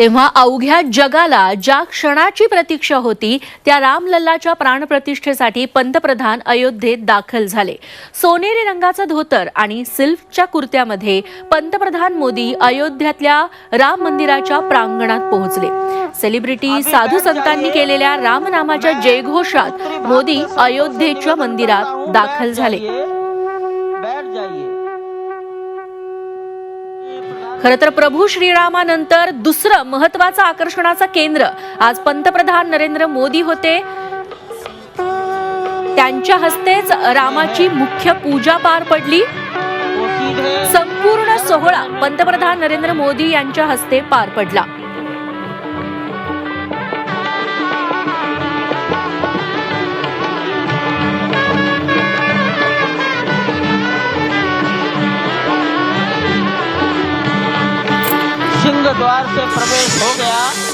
तेव्हा अवघ्या जगाला ज्या क्षणाची प्रतीक्षा होती त्या रामलल्लाच्या प्राणप्रतिष्ठेसाठी पंतप्रधान अयोध्येत दाखल झाले. सोनेरी रंगाचं धोतर आणि सिल्कच्या कुर्त्यामध्ये पंतप्रधान मोदी अयोध्यातल्या राम मंदिराच्या प्रांगणात पोहोचले. सेलिब्रिटी साधू संतांनी केलेल्या रामनामाच्या जयघोषात मोदी अयोध्येच्या मंदिरात दाखल झाले. बैठ जाइए खर तर प्रभू श्रीरामानंतर दुसरं महत्वाचं आकर्षणाचं केंद्र. आज पंतप्रधान नरेंद्र मोदी होते. त्यांच्या हस्तेच रामाची मुख्य पूजा पार पडली. संपूर्ण सोहळा पंतप्रधान नरेंद्र मोदी यांच्या हस्ते पार पडला. द्वार से प्रवेश हो गया।